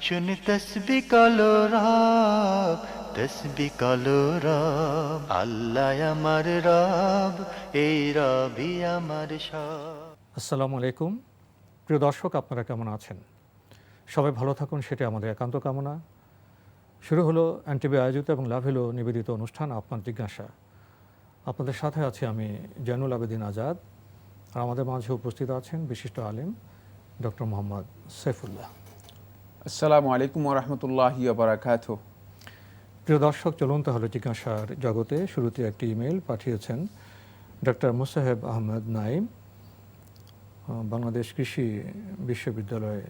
শুনি তসবি কলো রব তসবি কলো রব আল্লাহ আমার রব এই রবি আমার সব আসসালামু আলাইকুম প্রিয় দর্শক আপনারা কেমন আছেন? সবাই ভালো থাকুন, সেটা আমাদের একান্ত কামনা। শুরু হলো এনটিভি আয়োজিত এবং লাভ হলো নিবেদিত অনুষ্ঠান, আপনার জিজ্ঞাসা। আপনাদের সাথে আছি আমি জৈনুল আবেদিন আজাদ। আর আমাদের মাঝে উপস্থিত আছেন বিশিষ্ট আলিম ডক্টর মোহাম্মদ সৈফুল্লাহ আসসালামু আলাইকুম ওরহমতুল্লাহি বারাকাত প্রিয় দর্শক, চলুন তাহলে জিজ্ঞাসার জগতে শুরুতে একটি ইমেল পাঠিয়েছেন ডক্টর মুসাহেব আহমেদ নাইম বাংলাদেশ কৃষি বিশ্ববিদ্যালয়ে।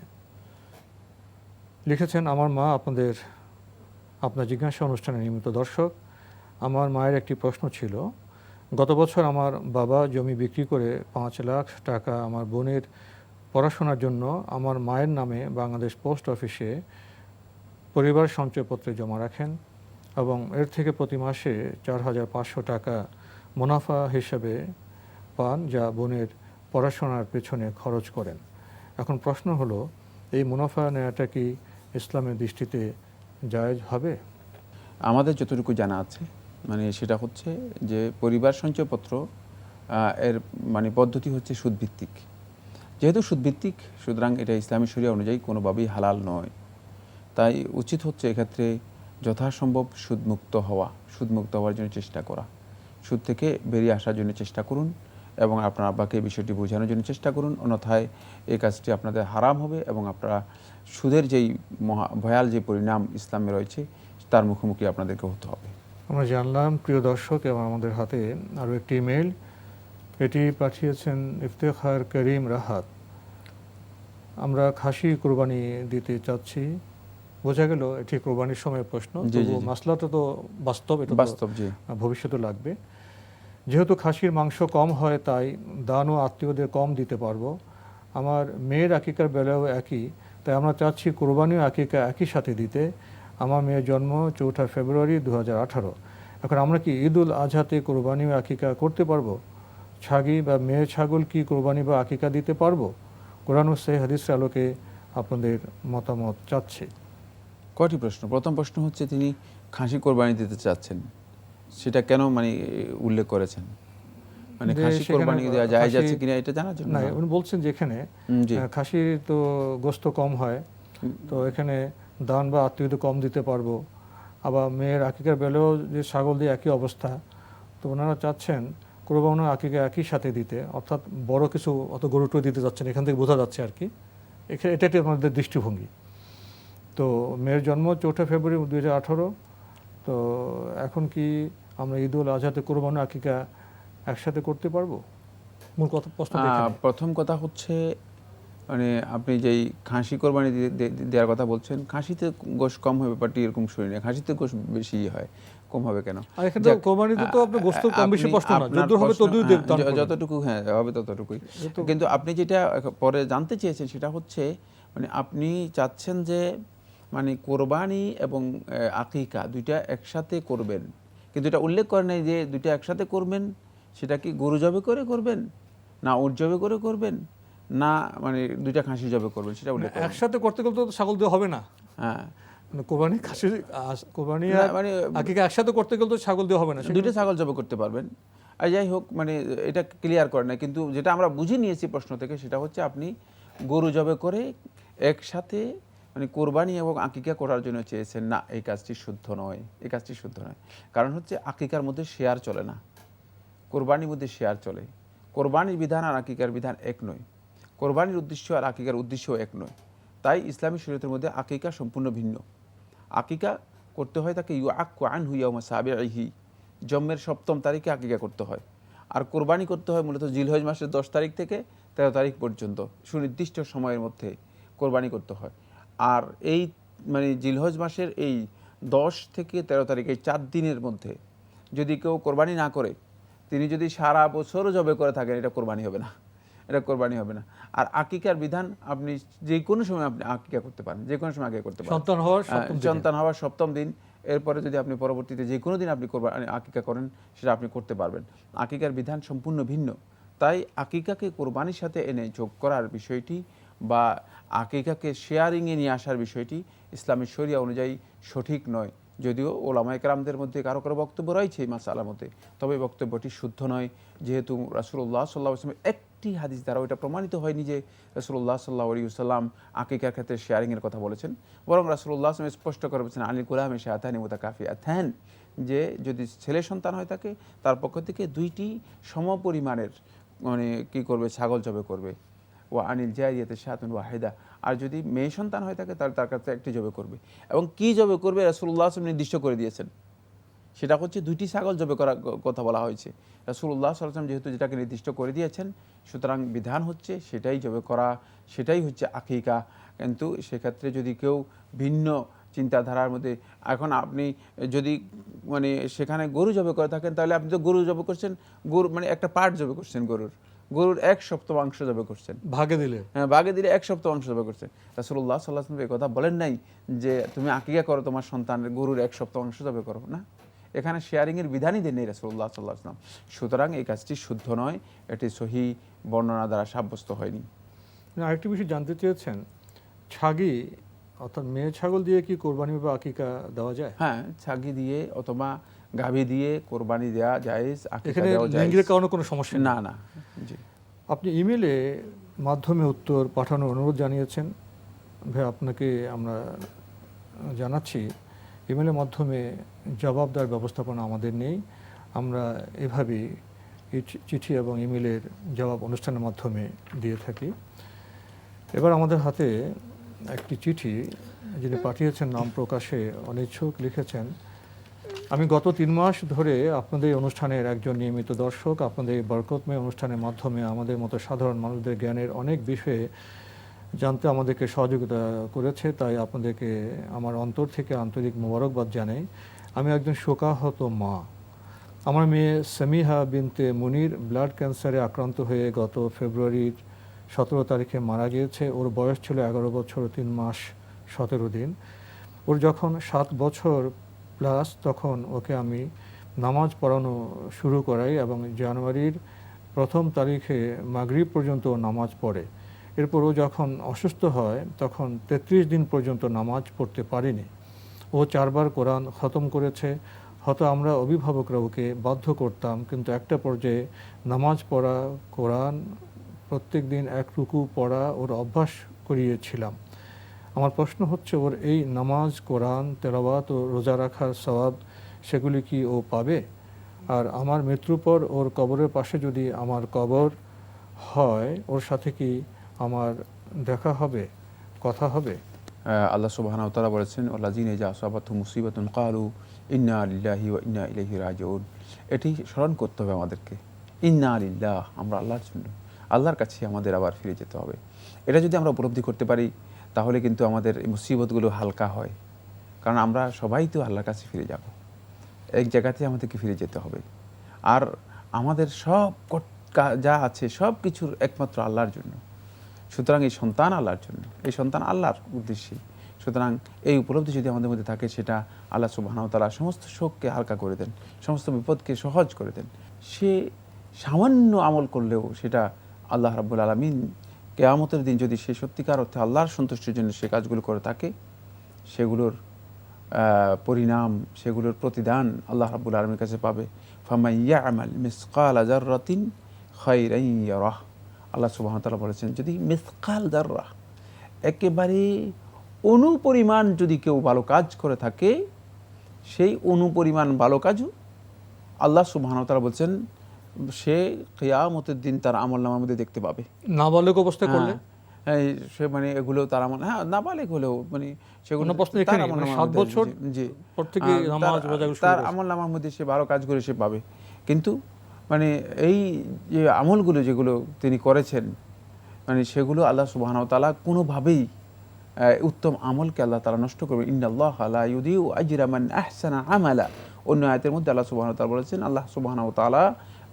লিখেছেন, আমার মা আপনাদের, আপনার জিজ্ঞাসা অনুষ্ঠানের নিয়মিত দর্শক। আমার মায়ের একটি প্রশ্ন ছিল, গত বছর আমার বাবা জমি বিক্রি করে পাঁচ লাখ টাকা আমার বোনের পড়াশোনার জন্য আমার মায়ের নামে বাংলাদেশ পোস্ট অফিসে পরিবার সঞ্চয়পত্রে জমা রাখেন এবং এর থেকে প্রতি মাসে চার হাজার পাঁচশো টাকা মুনাফা হিসেবে পান যা বোনের পড়াশোনার পেছনে খরচ করেন। এখন প্রশ্ন হলো, এই মুনাফা নেওয়াটা কি ইসলামের দৃষ্টিতে জায়জ হবে? আমাদের যতটুকু জানা আছে মানে সেটা হচ্ছে যে পরিবার সঞ্চয়পত্র এর মানে পদ্ধতি হচ্ছে সুদভিত্তিক। যেহেতু সুদভিত্তিক, সুতরাং এটা ইসলামী শরিয়া অনুযায়ী কোনোভাবেই হালাল নয়। তাই উচিত হচ্ছে এক্ষেত্রে যথাসম্ভব সুদমুক্ত হওয়া, সুদমুক্ত হওয়ার জন্য চেষ্টা করা। সুদ থেকে বেরিয়ে আসার জন্য চেষ্টা করুন এবং আপনার আব্বাকে বিষয়টি বোঝানোর জন্য চেষ্টা করুন। অন্যথায় এই কাজটি আপনাদের হারাম হবে এবং আপনারা সুদের যেই মহা, ভয়াল যে পরিণাম ইসলামে রয়েছে, তার মুখোমুখি আপনাদেরকে হতে হবে। আমরা জানলাম, প্রিয় দর্শক, এবং আমাদের হাতে আরও একটি ইমেল এটি পাঠিয়েছেন ইফতেখার করিম রাহাত। আমরা খাসি কোরবানি দিতে চাচ্ছি। বোঝা গেল এটি কোরবানির সময় প্রশ্ন। তবু মাসলাটা তো বাস্তব এটা বাস্তব ভবিষ্যতে লাগবে। যেহেতু খাসির মাংস কম হয় তাই দান ও আত্মীয়দের কম দিতে পারব। আমার মেয়ের আকিকার বেলাও একই তাই আমরা চাচ্ছি কোরবানিও আকিকা একই সাথে দিতে। আমার মেয়ের জন্ম চৌঠা ফেব্রুয়ারি দু হাজার আঠারো। এখন আমরা কি ঈদ উল আজহাতে কোরবানি ও আকিকা করতে পারব? ছাগি বা মেয়ে ছাগল কি কোরবানি বা আকিকা দিতে পারব? কোরআন ও সেই হাদিসের আলোকে আপনাদের মতামত চাচ্ছে। কয়টি প্রশ্ন? প্রথম প্রশ্ন হচ্ছে তিনি খাসি কোরবানি দিতে চাচ্ছেন সেটা কেন মানে উল্লেখ করেছেন? মানে খাসি কোরবানি দেওয়া যায় খাসি- যাচ্ছে কিনা এটা জানার জন্য? না? উনি বলছেন যেখানে খাসির তো গোস্ত কম হয় তো এখানে দান বা আত্মীয়দের কম দিতে পারব। আবার মেয়ের আকিকার বেলেও যে ছাগল দিয়ে একই অবস্থা তো ওনারা চাচ্ছেন কোরবানো আকিকা একই সাথে দিতে অর্থাৎ বড় কিছু অত গরু দিতে যাচ্ছেন এখান থেকে বোঝা যাচ্ছে আর কি। এখানে এটা একটি আমাদের দৃষ্টিভঙ্গি। তো মেয়ের জন্ম চৌঠা ফেব্রুয়ারি দুই হাজার আঠারো। তো এখন কি আমরা ঈদ উল আজহাতে কোরবানো আকিকা একসাথে করতে পারব? মূল কথা প্রশ্ন প্রথম কথা হচ্ছে মানে আপনি যেই খাসি কোরবানি দেওয়ার কথা বলছেন খাসিতে গোশ কম হবে ব্যাপারটি এরকম শুনি না খাসিতে গোশ বেশি হয়। কম হবে কেন? আর এখানে কোরবানিতে তো আপনার গোস্ত কম বেশি আপনি- প্রশ্ন না যদ্দূর হবে প্রশ্ন- তদুই হ্যাঁ, দান যতটুকু হ্যাঁ হবে ততটুকুই। কিন্তু আপনি যেটা পরে জানতে চেয়েছেন সেটা হচ্ছে মানে আপনি চাচ্ছেন যে মানে কোরবানি এবং আকিকা দুইটা একসাথে করবেন। কিন্তু এটা উল্লেখ করে নাই যে দুইটা একসাথে করবেন সেটা কি গরু জবে করে করবেন? না উট জবে করে করবেন? না মানে দুইটা খাসি জবে করবেন সেটা উল্লেখ একসাথে করতে গেলে তো ছাগল দিয়ে হবে না। হ্যাঁ। কোরবানি খাসি কোরবানি মানে আকিকা একসাথে করতে গেলে তো ছাগল দিয়ে হবে না দুইটা ছাগল জবে করতে পারবেন। আর যাই হোক মানে এটা ক্লিয়ার করে না কিন্তু যেটা আমরা বুঝে নিয়েছি প্রশ্ন থেকে সেটা হচ্ছে আপনি গরু জবে করে একসাথে মানে কোরবানি এবং আকিকা করার জন্য চেয়েছেন না এই কাজটি শুদ্ধ নয় এই কাজটি শুদ্ধ নয়। কারণ হচ্ছে আকিকার মধ্যে শেয়ার চলে না। কোরবানির মধ্যে শেয়ার চলে। কোরবানির বিধান আর আকিকার বিধান এক নয়। কোরবানির উদ্দেশ্য আর আকিকার উদ্দেশ্য এক নয়। তাই ইসলামী শরীয়তের মধ্যে আকিকা সম্পূর্ণ ভিন্ন। আকিকা করতে হয় তাকে ইউ আক আন হুইয়া সাবেহি জন্মের সপ্তম তারিখে আকিকা করতে হয়। আর কোরবানি করতে হয় মূলত জিলহজ মাসের দশ তারিখ থেকে তেরো তারিখ পর্যন্ত। সুনির্দিষ্ট সময়ের মধ্যে কোরবানি করতে হয়। আর এই মানে জিলহজ মাসের এই দশ থেকে তেরো তারিখ, এই চার দিনের মধ্যে যদি কেউ কোরবানি না করে, তিনি যদি সারা বছরও জবে করে থাকেন, এটা কোরবানি হবে না। এটা কোরবানি হবে না। আর আকিকার বিধান আপনি যে কোনো সময় আপনি আকিকা করতে পারেন যে কোনো সময় আকিকা করতে পারেন। সন্তান হওয়ার হ্যাঁ, সপ্তম সন্তান হওয়ার সপ্তম দিন। এরপরে যদি আপনি পরবর্তীতে যে কোনো দিন আপনি কোরবানি আকিকা করেন সেটা আপনি করতে পারবেন। আকিকার বিধান সম্পূর্ণ ভিন্ন। তাই আকিকাকে কোরবানির সাথে এনে যোগ করার বিষয়টি বা আকিকাকে শেয়ারিংয়ে নিয়ে আসার বিষয়টি ইসলামী শরিয়া অনুযায়ী সঠিক নয়। যদিও ওলামায় কেরামদের মধ্যে কারও কারও বক্তব্য রয়েছে এই মাসালার মধ্যে। তবে বক্তব্যটি শুদ্ধ নয়। যেহেতু রাসুল্লাহ সাল্লাহ আসলামের একটি হাদিস দ্বারা ওইটা প্রমাণিত হয়নি যে রাসুল্লাহ সাল্লাহ আলী সাল্লাম আকিকার ক্ষেত্রে শেয়ারিংয়ের কথা বলেছেন। বরং রাসুল্লাহ আসলাম স্পষ্ট করে বলেছেন আলী গুলামে শাহানি মুতাকাফি আথ্যান যে যদি ছেলে সন্তান হয় থাকে তার পক্ষ থেকে দুইটি সমপরিমাণের মানে কি করবে, ছাগল জবে করবে। ও আনিল জাইয়াতে শাহাতুন ওয়াহেদা, আর যদি মেয়ে সন্তান হয়ে থাকে তাহলে তার কাছে একটি জবে করবে। এবং কি জবে করবে রাসুল্লাহ আসলাম নির্দিষ্ট করে দিয়েছেন। সেটা হচ্ছে দুইটি ছাগল জবে করার কথা বলা হয়েছে। রাসুল্লাহ সাল্লাম যেহেতু যেটাকে নির্দিষ্ট করে দিয়েছেন সুতরাং বিধান হচ্ছে সেটাই জবে করা সেটাই হচ্ছে আকিকা। কিন্তু সেক্ষেত্রে যদি কেউ ভিন্ন চিন্তাধারার মধ্যে এখন আপনি যদি মানে সেখানে গরু জবে করে থাকেন তাহলে আপনি তো গরু জবে করছেন গরু মানে একটা পার্ট জবে করছেন গরুর। গরুর এক সপ্তমাংশ জবে করছেন। ভাগে দিলে? হ্যাঁ ভাগে দিলে এক সপ্তাহ অংশ জবে করছে রাসুল্লাহ সাল্লাহ এই কথা বলেন নাই যে তুমি আকিকা করো তোমার সন্তানের গরুর এক সপ্তাহ অংশ জবে করো। না। এখানে শেয়ারিংয়ের বিধানই দেন নেই রাসুল্লাহ সাল্লাহ আসলাম সুতরাং এই কাজটি শুদ্ধ নয় এটি সহি বর্ণনা দ্বারা সাব্যস্ত হয়নি। আরেকটি বিষয় জানতে চেয়েছেন ছাগি অর্থাৎ মেয়ে ছাগল দিয়ে কি কোরবানি বা আকিকা দেওয়া যায়? হ্যাঁ ছাগি দিয়ে অথবা গাভী দিয়ে কোরবানি দেওয়া যায় আকিকা এখানে লিঙ্গের কারণে কোনো সমস্যা না না জি। আপনি ইমেলে মাধ্যমে উত্তর পাঠানোর অনুরোধ জানিয়েছেন। ভাই আপনাকে আমরা জানাচ্ছি ইমেলের মাধ্যমে জবাব দেওয়ার ব্যবস্থাপনা আমাদের নেই। আমরা এভাবেই এই চিঠি এবং ইমেলের জবাব অনুষ্ঠানের মাধ্যমে দিয়ে থাকি। এবার আমাদের হাতে একটি চিঠি, যিনি পাঠিয়েছেন নাম প্রকাশে অনিচ্ছুক লিখেছেন। আমি গত তিন মাস ধরে আপনাদের অনুষ্ঠানের একজন নিয়মিত দর্শক, আপনাদের বরকতময় অনুষ্ঠানের মাধ্যমে আমাদের মতো সাধারণ মানুষদের জ্ঞানের অনেক বিষয়ে জানতে আমাদেরকে সহযোগিতা করেছে, তাই আপনাদেরকে আমার অন্তর থেকে আন্তরিক মোবারকবাদ জানাই। আমি একজন শোকাহত মা। আমার মেয়ে সামিহা বিনতে মুনির ব্লাড ক্যান্সারে আক্রান্ত হয়ে গত ফেব্রুয়ারির সতেরো তারিখে মারা গিয়েছে। ওর বয়স ছিল এগারো বছর তিন মাস সতেরো দিন। ওর যখন সাত বছর প্লাস তখন ওকে আমি নামাজ পড়ানো শুরু করাই এবং জানুয়ারির প্রথম তারিখে মাগরিব পর্যন্ত নামাজ পড়ে। এরপর ও যখন অসুস্থ হয়, তখন তেত্রিশ দিন পর্যন্ত নামাজ পড়তে পারেনি। ও চারবার কোরআন খতম করেছে। হয়তো আমরা অভিভাবকরা ওকে বাধ্য করতাম, কিন্তু একটা পর্যায়ে নামাজ পড়া, কোরআন প্রত্যেক দিন এক রুকু পড়া ওর অভ্যাস করিয়েছিলাম। আমার প্রশ্ন হচ্ছে, ওর এই নামাজ, কোরআন, তেলাওয়াত ও রোজা রাখার সওয়াব সেগুলি কি ও পাবে? আর আমার মৃত্যুর পর ওর কবরের পাশে যদি আমার কবর হয়, ওর সাথে কি আমার দেখা হবে, কথা হবে। আল্লাহ সুবহানাহু ওয়া তাআলা বলেছেন, ওয়াল্লাযিনা ইযা আসাবাতহু মুসিবাতুন ক্বালু ইন্না লিল্লাহি ওয়া ইন্না ইলাইহি রাজিউন। এটি স্মরণ করতে হবে আমাদেরকে। ইন্না আলিল্লাহ আমরা আল্লাহর জন্য। আল্লাহর কাছে আমাদের আবার ফিরে যেতে হবে। এটা যদি আমরা উপলব্ধি করতে পারি, তাহলে কিন্তু আমাদের এই মুসিবতগুলো হালকা হয়। কারণ আমরা সবাই তো আল্লাহর কাছে ফিরে যাব। এক জায়গাতে আমাদেরকে ফিরে যেতে হবে। আর আমাদের সব যা আছে সব কিছুর একমাত্র আল্লাহর জন্য। সুতরাং এই সন্তান আল্লাহর জন্য, এই সন্তান আল্লাহর উদ্দেশ্যে সুতরাং এই উপলব্ধি যদি আমাদের মধ্যে থাকে, সেটা আল্লাহ সুবাহানাও তালা সমস্ত শোককে হালকা করে দেন, সমস্ত বিপদকে সহজ করে দেন। সে সামান্য আমল করলেও সেটা আল্লাহ রাব্বুল আলমিন কেয়ামতের দিন যদি সে সত্যিকার অর্থে আল্লাহর সন্তুষ্টির জন্য সে কাজগুলো করে থাকে, সেগুলোর পরিণাম, সেগুলোর প্রতিদান আল্লাহ রাবুল আলমীর কাছে পাবে। ফামাইয়া আমাল মিসকাল আজাররাতিন খাইরাই ইয়ারাহ। আল্লাহ সুবাহ তাআলা বলেছেন যদি মিসকাল জাররা একেবারে অনুপরিমাণ যদি কেউ ভালো কাজ করে থাকে সেই অনুপরিমাণ ভালো কাজও আল্লাহ সুবাহ তাআলা বলছেন সে কেয়ামতের দিন তার আমল নামার মধ্যে দেখতে পাবে। নাবালক অবস্থায় করলে? হ্যাঁ, সে মানে এগুলো তার আমল হ্যাঁ নাবালেক হলেও মানে সেগুলো মানে সাত বছর জি, তার-। আমল নামার মধ্যে সে ভালো কাজ করে সে পাবে। কিন্তু মানে এই যে আমলগুলো যেগুলো তিনি করেছেন মানে সেগুলো আল্লাহ সুবাহ তালা কোনোভাবেই উত্তম আমলকে আল্লাহ তালা নষ্ট করবে ইন্দাল্লাহ আলা ইউদিউ আজরামান আহসানা আমালা। অন্য আয়তের মধ্যে আল্লাহ সুবাহ তালা বলেছেন, আল্লাহ সুবাহ তালা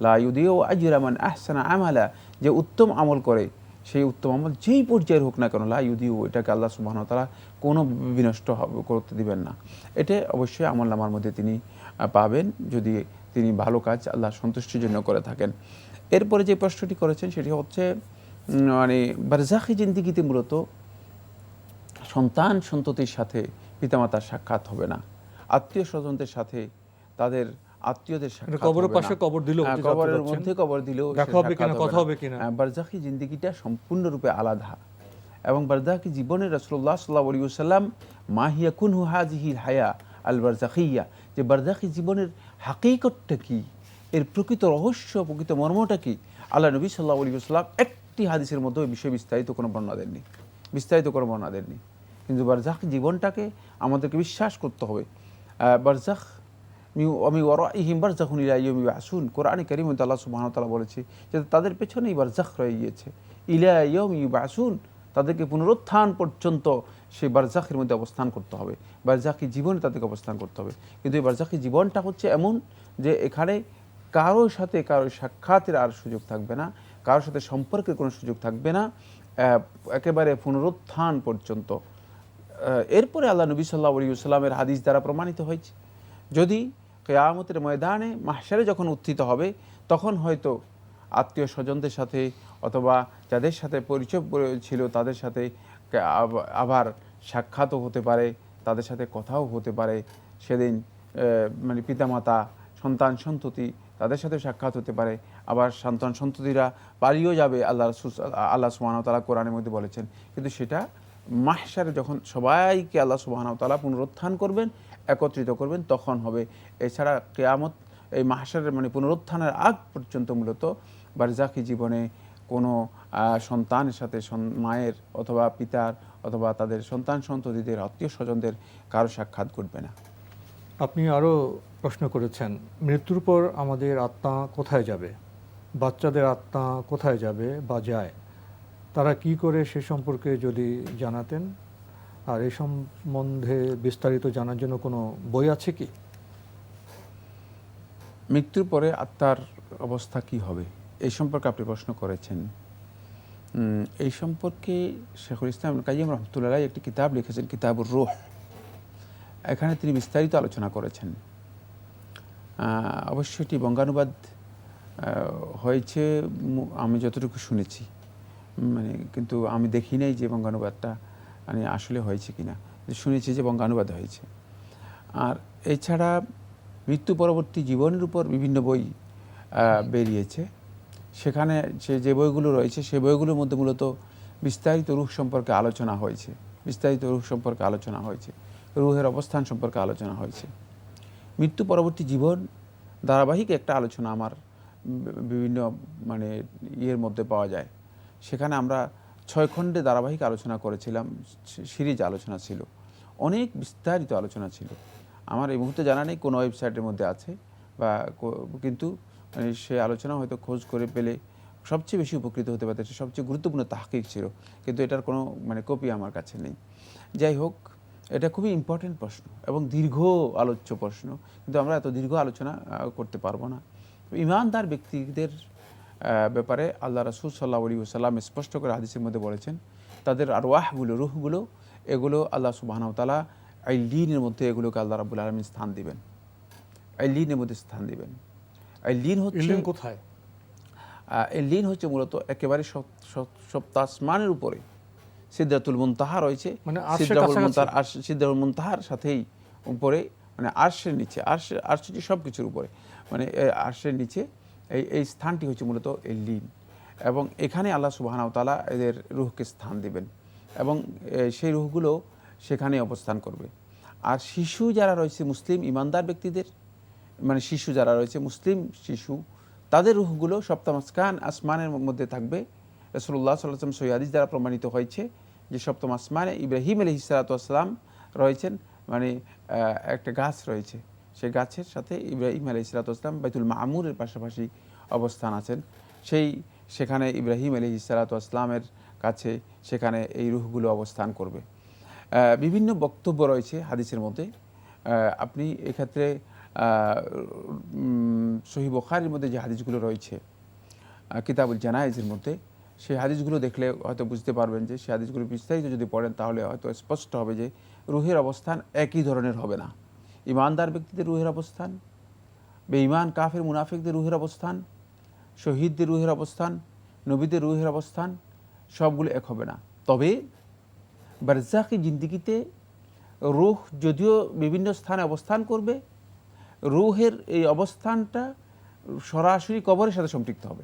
লা ইউদি লাউদিও আজরামান আহসানা আমালা। যে উত্তম আমল করে, সেই উত্তম আমল যেই পর্যায়ের হোক না কেন লাউদিও এটাকে আল্লাহ সুবাহ তালা কোনো বিনষ্ট করতে দিবেন না। এটা অবশ্যই আমল নামার মধ্যে তিনি পাবেন। যদি তিনি ভালো কাজ আল্লাহ সন্তুষ্টির জন্য করে থাকেন। এরপরে যে প্রশ্নটি করেছেন সেটি হচ্ছে মানে বারজাখি জিন্দিগিতে মূলত সন্তান সন্ততির সাথে পিতামাতার সাক্ষাৎ হবে না। আত্মীয় স্বজনদের সাথে তাদের আত্মীয়দের হবে পাশে কবর দিলেও হ্যাঁ, কবরের মধ্যে কবর দেখা হবে কিনা, কথা হবে কিনা। হ্যাঁ, বারজাখি জিন্দিগিটা সম্পূর্ণরূপে আলাদা। এবং বারজাখি জীবনে রসুল্লাহ সাল্লাহ আলী সাল্লাম মাহিয়া কুন হাজিহিল হায়া আল বারজাখিয়া যে বারজাখি জীবনের হাকিকতটা কি? এর প্রকৃত রহস্য, প্রকৃত মর্মটা কি? আল্লাহ নবী সাল্লাহ আলী সাল্লাম একটি হাদিসের মধ্যে ওই বিষয়ে বিস্তারিত কোনো বর্ণনা দেননি। বিস্তারিত কোনো বর্ণনা দেননি। কিন্তু বারজাখ জীবনটাকে আমাদেরকে বিশ্বাস করতে হবে। বারজাখ আমি ওরাইহিম বারজাখুন ইলা ইয়াউমি আসুন কোরআনে কারীম আল্লাহ তাআলা বলেছে যে তাদের পেছনেই বারজাখ রয়ে গিয়েছে। ইলা ইয়াউমি আসুন তাদেরকে পুনরুত্থান পর্যন্ত সেই বারজাখের মধ্যে অবস্থান করতে হবে। বারজাখি জীবনে তাদেরকে অবস্থান করতে হবে। কিন্তু এই বারজাখি জীবনটা হচ্ছে এমন যে এখানে কারোর সাথে কারোর সাক্ষাতের আর সুযোগ থাকবে না, কারোর সাথে সম্পর্কের কোনো সুযোগ থাকবে না একেবারে পুনরুত্থান পর্যন্ত। এরপরে আল্লাহ নবী সাল্লাহ আলী সাল্লামের হাদিস দ্বারা প্রমাণিত হয়েছে। যদি কেয়ামতের ময়দানে মাহসারে যখন উত্থিত হবে, তখন হয়তো আত্মীয় স্বজনদের সাথে অথবা যাদের সাথে পরিচয় পরি- ছিল, তাদের সাথে আবার সাক্ষাৎও হতে পারে, তাদের সাথে কথাও হতে পারে। সেদিন মানে পিতামাতা, সন্তান সন্ততি তাদের সাথে সাক্ষাৎ হতে পারে। আবার সন্তান সন্ততিরা পালিয়েও যাবে, আল্লাহ আল্লাহ সুবাহ তালা কোরআনের মধ্যে বলেছেন। কিন্তু সেটা মাহসারে যখন সবাইকে আল্লাহ সুবাহ তালা পুনরুত্থান করবেন, একত্রিত করবেন, তখন হবে। এছাড়া কেয়ামত এই মাহসারের মানে পুনরুত্থানের আগ পর্যন্ত মূলত বারজাকি জীবনে কোনো সন্তানের সাথে মায়ের অথবা পিতার অথবা তাদের সন্তান সন্ততিদের আত্মীয় স্বজনদের কারও সাক্ষাৎ ঘটবে না। আপনি আরও প্রশ্ন করেছেন মৃত্যুর পর আমাদের আত্মা কোথায় যাবে? বাচ্চাদের আত্মা কোথায় যাবে বা যায়? তারা কি করে সে সম্পর্কে যদি জানাতেন? আর এ সম্বন্ধে বিস্তারিত জানার জন্য কোনো বই আছে কি? মৃত্যুর পরে আত্মার অবস্থা কি হবে? এই সম্পর্কে আপনি প্রশ্ন করেছেন। এই সম্পর্কে শেখুল ইসলাম কাজিম রহমতুল্লাহ একটি কিতাব লিখেছেন, কিতাবুর রোহ। এখানে তিনি বিস্তারিত আলোচনা করেছেন। অবশ্য এটি বঙ্গানুবাদ হয়েছে আমি যতটুকু শুনেছি। মানে কিন্তু আমি দেখি নাই যে বঙ্গানুবাদটা মানে আসলে হয়েছে কিনা। শুনেছি যে বঙ্গানুবাদ হয়েছে। আর এছাড়া মৃত্যু পরবর্তী জীবনের উপর বিভিন্ন বই বেরিয়েছে। সেখানে সে যে বইগুলো রয়েছে, সে বইগুলোর মধ্যে মূলত বিস্তারিত রূহ সম্পর্কে আলোচনা হয়েছে। বিস্তারিত রূহ সম্পর্কে আলোচনা হয়েছে। রুহের অবস্থান সম্পর্কে আলোচনা হয়েছে। মৃত্যু পরবর্তী জীবন ধারাবাহিক একটা আলোচনা আমার বিভিন্ন মানে ইয়ের মধ্যে পাওয়া যায়। সেখানে আমরা ছয় খণ্ডে ধারাবাহিক আলোচনা করেছিলাম, সিরিজ আলোচনা ছিল। অনেক বিস্তারিত আলোচনা ছিল। আমার এই মুহূর্তে জানা নেই কোনো ওয়েবসাইটের মধ্যে আছে বা কিন্তু মানে সে আলোচনা হয়তো খোঁজ করে পেলে সবচেয়ে বেশি উপকৃত হতে পারতে সবচেয়ে গুরুত্বপূর্ণ তাহকিক ছিল। কিন্তু এটার কোনো মানে কপি আমার কাছে নেই। যাই হোক, এটা খুবই ইম্পর্টেন্ট প্রশ্ন এবং দীর্ঘ আলোচ্য প্রশ্ন। কিন্তু আমরা এত দীর্ঘ আলোচনা করতে পারব না। ইমানদার ব্যক্তিদের ব্যাপারে আল্লাহ রসুল সাল্লাহ আলী সাল্লাম স্পষ্ট করে হাদিসের মধ্যে বলেছেন, তাদের আর ওয়াহগুলো রুহগুলো, এগুলো আল্লাহ সুবাহনতালা আইলিনের মধ্যে এগুলোকে আল্লাহ রাবুল আলমিন স্থান দিবেন। আইলিনের মধ্যে স্থান দিবেন। আইলিন হচ্ছে ইলেন কোথায়? এই লিন হচ্ছে মূলত একেবারে সপ- সপ- সপ্তাসমানের উপরে। সিদ্ধাতুল মুনতাহা রয়েছে। মানে সিদ্ধাতুল মুনতাহার সাথেই উপরে মানে আর্শের নিচে আর্শ আর্শ হচ্ছে সব কিছুর উপরে। মানে এই আর্শের নিচে এই এই স্থানটি হচ্ছে মূলত এই লিন। এবং এখানে আল্লাহ সুবাহানাউ তালা এদের রুহকে স্থান দিবেন। এবং সেই রুহগুলো সেখানে অবস্থান করবে। আর শিশু যারা রয়েছে মুসলিম ইমানদার ব্যক্তিদের মানে শিশু যারা রয়েছে, মুসলিম শিশু, তাদের রুহগুলো সপ্তম আসকান আসমানের মধ্যে থাকবে। রসুল্লাহ সাল্লাম সৈয়াদিস দ্বারা প্রমাণিত হয়েছে যে সপ্তম আসমানে ইব্রাহিম আলহি সালাতাম রয়েছেন মানে একটা গাছ রয়েছে। সেই গাছের সাথে ইব্রাহিম আলহি সালাতাম বাইতুল মামুরের পাশাপাশি অবস্থান আছেন। সেই, সেখানে ইব্রাহিম আলহি সালাতামের কাছে সেখানে এই রুহগুলো অবস্থান করবে। বিভিন্ন বক্তব্য রয়েছে হাদিসের মধ্যে। আপনি এক্ষেত্রে সহি বখারির মধ্যে যে হাদিসগুলো রয়েছে কিতাবুল জানাইজের মধ্যে, সেই হাদিসগুলো দেখলে হয়তো বুঝতে পারবেন যে, সেই হাদিসগুলো বিস্তারিত যদি পড়েন তাহলে হয়তো স্পষ্ট হবে যে, রুহের অবস্থান একই ধরনের হবে না। ইমানদার ব্যক্তিদের রুহের অবস্থান, বেঈমান কাফের মুনাফিকদের রুহের অবস্থান, শহীদদের রুহের অবস্থান, নবীদের রুহের অবস্থান, সবগুলো এক হবে না। তবে বারজাকি জিন্দিগিতে রুহ যদিও বিভিন্ন স্থানে অবস্থান করবে রুহের এই অবস্থানটা সরাসরি কবরের সাথে সম্পৃক্ত হবে।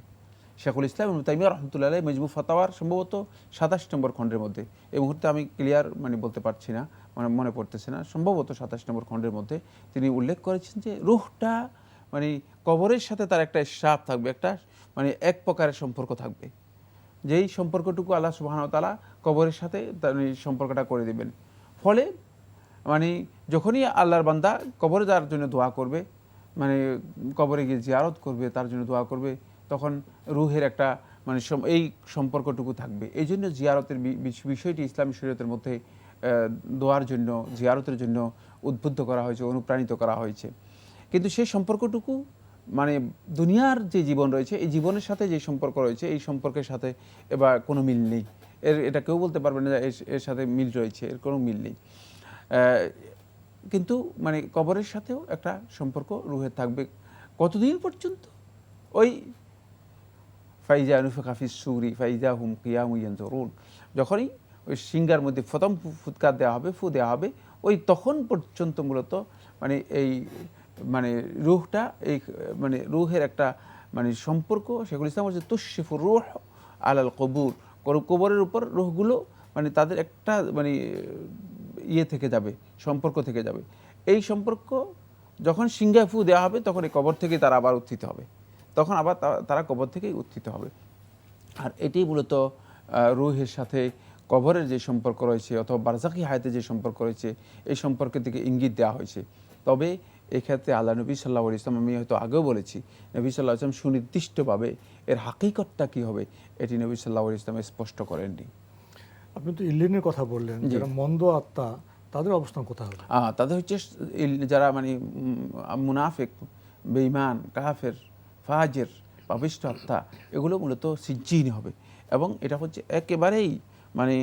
শেখুল ইসলাম এবং তাইমিয়া রহমতুল্লাহ মজবু ফতাওয়ার সম্ভবত সাতাশ নম্বর খণ্ডের মধ্যে। এই মুহূর্তে আমি ক্লিয়ার মানে বলতে পারছি না মানে মনে পড়তেছে না। সম্ভবত সাতাশ নম্বর খণ্ডের মধ্যে তিনি উল্লেখ করেছেন যে রুহটা মানে কবরের সাথে তার একটা সাপ থাকবে, একটা মানে এক প্রকারের সম্পর্ক থাকবে। যেই সম্পর্কটুকু আল্লাহ সুবাহতালা কবরের সাথে তার এই সম্পর্কটা করে দিবেন। ফলে মানে যখনই আল্লাহর বান্দা কবরে যাওয়ার জন্য দোয়া করবে মানে কবরে গিয়ে জিয়ারত করবে, তার জন্য দোয়া করবে, তখন রুহের একটা মানে এই সম্পর্কটুকু থাকবে। এই জন্য জিয়ারতের বিষয়টি ইসলামী শরীয়তের মধ্যে দোয়ার জন্য, জিয়ারতের জন্য উদ্বুদ্ধ করা হয়েছে, অনুপ্রাণিত করা হয়েছে। কিন্তু সেই সম্পর্কটুকু মানে দুনিয়ার যে জীবন রয়েছে, এই জীবনের সাথে যে সম্পর্ক রয়েছে, এই সম্পর্কের সাথে এবার কোনো মিল নেই। এর, এটা কেউ বলতে পারবে না এর- সাথে মিল রয়েছে, এর কোনো মিল নেই। কিন্তু মানে কবরের সাথেও একটা সম্পর্ক রুহে থাকবে। কতদিন পর্যন্ত? ওই ফাইজা আনুফে কাফিস সুরি ফাইজা হুম কিয়াম ইয়ানজরুন। যখনই ওই সিঙ্গার মধ্যে প্রথম ফুৎকার দেওয়া হবে, ফু দেওয়া হবে, ওই তখন পর্যন্ত মূলত মানে এই মানে রুহটা এই মানে রুহের একটা মানে সম্পর্ক সেগুলো ইসলাম হচ্ছে তুশিফুর রুহ আলাল কবুর। কবরের উপর রুহগুলো মানে তাদের একটা মানে ইয়ে থেকে যাবে, সম্পর্ক থেকে যাবে। এই সম্পর্ক যখন সিংহায় ফু দেওয়া হবে, তখন এই কবর থেকে তারা আবার উত্থিত হবে। তখন আবার তারা কবর থেকেই উত্থিত হবে। আর এটি মূলত রুহের সাথে কবরের যে সম্পর্ক রয়েছে অথবা বারজাকি হায়াতে যে সম্পর্ক রয়েছে, এই সম্পর্কের দিকে ইঙ্গিত দেওয়া হয়েছে। তবে এক্ষেত্রে আল্লাহ নবী সাল্লাহ ইসলাম আমি হয়তো আগেও বলেছি, নবী সাল্লাহ ইসলাম সুনির্দিষ্টভাবে এর হাকিকতটা কী হবে, এটি নবী সাল্লাহ ইসলাম স্পষ্ট করেননি। আপনি তো ইল্লিনের কথা বললেন যারা মন্দ আত্মা তাদের অবস্থান কোথায় হবে? তাদের হচ্ছে যারা মানে মুনাফিক বেঈমান কাফের ফাজের পাবিষ্ট আত্মা এগুলো মূলত সিজ্জিন হবে। এবং এটা হচ্ছে একেবারেই মানে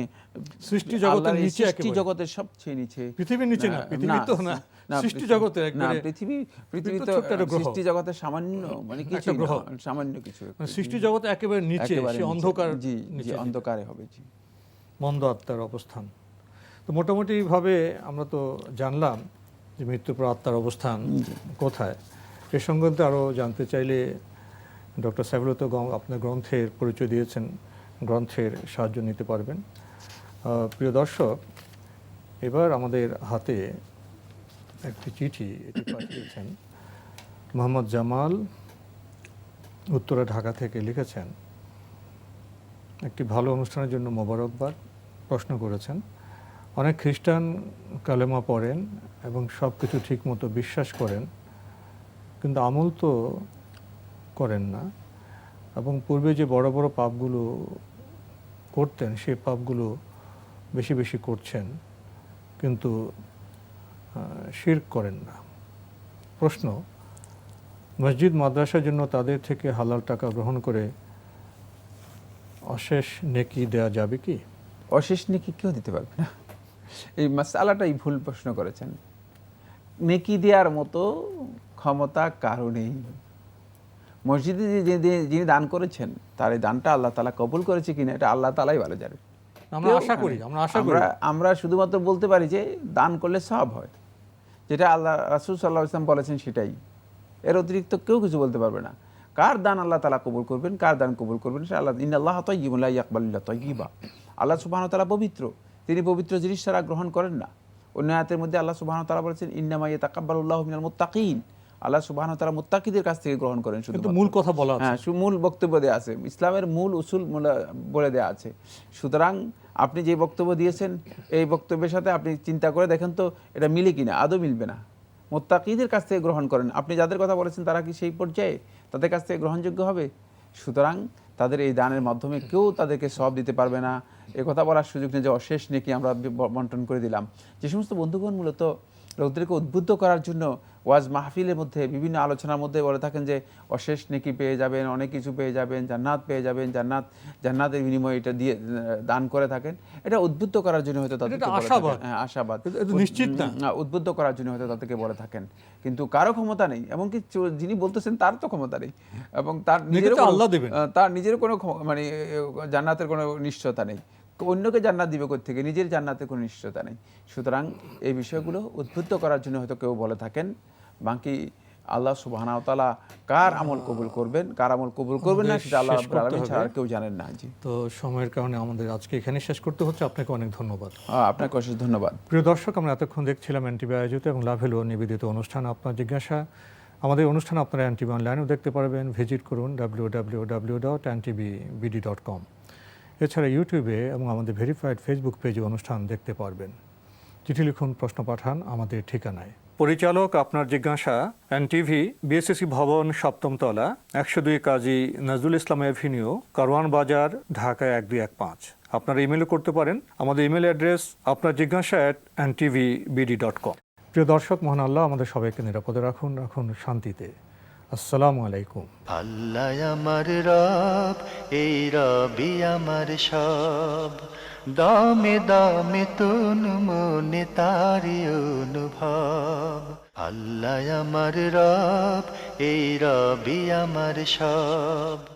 সৃষ্টি জগতের নিচে সৃষ্টি জগতের সবচেয়ে নিচে। পৃথিবীর নিচে না, পৃথিবী তো না, সৃষ্টি জগতের না পৃথিবী পৃথিবী তো। সৃষ্টি জগতের সামান্য মানে কিছু। সামান্য কিছু। মানে সৃষ্টি জগৎ একেবারে নিচে একেবারে সে অন্ধকার জি জি অন্ধকারে হবে জি। মন্দ আত্মার অবস্থান। তো মোটামুটিভাবে আমরা তো জানলাম যে মৃত্যুর পর আত্মার অবস্থান কোথায়। এ সংক্রান্তে আরও জানতে চাইলে ডক্টর সাইফুলত আপনার গ্রন্থের পরিচয় দিয়েছেন গ্রন্থের সাহায্য নিতে পারবেন। প্রিয় দর্শক এবার আমাদের হাতে একটি চিঠি এটি পাঠিয়েছেন। মোহাম্মদ জামাল উত্তরা ঢাকা থেকে লিখেছেন একটি ভালো অনুষ্ঠানের জন্য মোবারকবাদ প্রশ্ন করেছেন। অনেক খ্রিস্টান কালেমা পড়েন এবং সব কিছু ঠিকমতো বিশ্বাস করেন, কিন্তু আমল তো করেন না। এবং পূর্বে যে বড় বড় পাপগুলো করতেন সেই পাপগুলো বেশি বেশি করছেন, কিন্তু শির করেন না। প্রশ্ন, মসজিদ মাদ্রাসার জন্য তাদের থেকে হালাল টাকা গ্রহণ করে অশেষ নেকি দেয়া যাবে কি? অশেষ নেকি কেউ দিতে পারবে না। এই মাসালাটাই ভুল প্রশ্ন করেছেন। নেকি দেওয়ার মতো ক্ষমতা কারও নেই। মসজিদে যিনি দান করেছেন তার এই দানটা আল্লাহ তালা কবুল করেছে কিনা এটা আল্লাহ তালাই ভালো যাবে আমরা আশা করি আমরা আশা করি। আমরা আমরা শুধুমাত্র বলতে পারি যে দান করলে সব হয়। যেটা আল্লাহ রাসুল সাল্লাহ ইসলাম বলেছেন সেটাই। এর অতিরিক্ত কেউ কিছু বলতে পারবে না। কার দান আল্লাহ তালা কবুল করবেন? কার দান কবুল করবেন? সে আল্লাহ ইন আল্লাহ তৈবুল্লাহ ইয়াকবাল্লাহ তৈবা আল্লাহ সুবাহ তালা পবিত্র। তিনি পবিত্র জিনিস ছাড়া গ্রহণ করেন না। অন্য আয়াতের মধ্যে আল্লাহ সুবাহ তালা বলেছেন ইন্নামাইয়া তাকাব্বাল্লাহ মিনাল মুত্তাকিন। আল্লাহ সুবাহ তালা মুত্তাকিদের কাছ থেকে গ্রহণ করেন শুধু মূল কথা বলা হ্যাঁ মূল বক্তব্য দেওয়া আছে। ইসলামের মূল উসুল বলে দেওয়া আছে। সুতরাং আপনি যে বক্তব্য দিয়েছেন এই বক্তব্যের সাথে আপনি চিন্তা করে দেখেন তো এটা মিলে কিনা? আদৌ মিলবে না। মোত্তাকিদের কাছ থেকে গ্রহণ করেন। আপনি যাদের কথা বলেছেন তারা কি সেই পর্যায়ে তাদের কাছ থেকে গ্রহণযোগ্য হবে? সুতরাং তাদের এই দানের মাধ্যমে কেউ তাদেরকে সব দিতে পারবে না। এ কথা বলার সুযোগ নেই যে অশেষ নেকি আমরা বন্টন করে দিলাম। যে সমস্ত বন্ধুগণ মূলত লোকদেরকে উদ্বুদ্ধ করার জন্য ওয়াজ মাহফিলের মধ্যে বিভিন্ন আলোচনার মধ্যে বলে থাকেন যে অশেষ নেকি পেয়ে যাবেন অনেক কিছু পেয়ে যাবেন জান্নাত পেয়ে যাবেন জান্নাত জান্নাতের বিনিময়ে এটা দিয়ে দান করে থাকেন এটা উদ্বুদ্ধ করার জন্য হয়তো তাদেরকে আশাবাদ। হ্যাঁ, আশাবাদ নিশ্চিত না। উদ্বুদ্ধ করার জন্য হয়তো তাদেরকে বলে থাকেন কিন্তু কারও ক্ষমতা নেই এমনকি যিনি বলতেছেন তার তো ক্ষমতা নেই এবং তার নিজের আল্লাহ দিবেন। তার নিজের কোনো মানে জান্নাতের কোনো নিশ্চয়তা নেই অন্যকে জান্নাত দিবে থেকে নিজের জান্নাতে কোনো নিশ্চয়তা নেই। সুতরাং এই বিষয়গুলো উদ্বুদ্ধ করার জন্য হয়তো কেউ বলে থাকেন। বাকি আল্লাহ সুবহানাহু ওয়া কার আমল কবুল করবেন? কার আমল কবুল করবেন না সেটা আল্লাহ। ছাড়া কেউ জানেন না জি। তো সময়ের কারণে আমাদের আজকে এখানে শেষ করতে হচ্ছে। আপনাকে অনেক ধন্যবাদ। আপনাকে অশেষ ধন্যবাদ। প্রিয় দর্শক আমরা এতক্ষণ দেখছিলাম এনটিভি আয়োজিত এবং লাভেল ও নিবেদিত অনুষ্ঠান আপনার জিজ্ঞাসা। আমাদের অনুষ্ঠান আপনারা এনটিভি অনলাইনেও দেখতে পারবেন। ভিজিট করুন W W W dot NTV BD dot com এছাড়া ইউটিউবে এবং আমাদের ভেরিফাইড ফেসবুক পেজে অনুষ্ঠান দেখতে পারবেন। চিঠি লিখুন প্রশ্ন পাঠান আমাদের ঠিকানায়। পরিচালক আপনার জিজ্ঞাসা এনটিভি বিএসসি ভবন সপ্তমতলা একশো দুই কাজী নজরুল ইসলাম এভিনিউ কারওয়ান বাজার ঢাকা এক দুই এক পাঁচ। আপনারা ইমেলও করতে পারেন। আমাদের ইমেল অ্যাড্রেস আপনার জিজ্ঞাসা at N TV BD dot com প্রিয় দর্শক মহান আল্লাহ আমাদের সবাইকে নিরাপদে রাখুন রাখুন শান্তিতে। আসসালামু আলাইকুম। আল্লাহ আমার রব, এই রবি আমার সব। দামে দামে তুন মনে তারি অনুভব। আল্লাহ আমার রব, এই রবি আমার সব।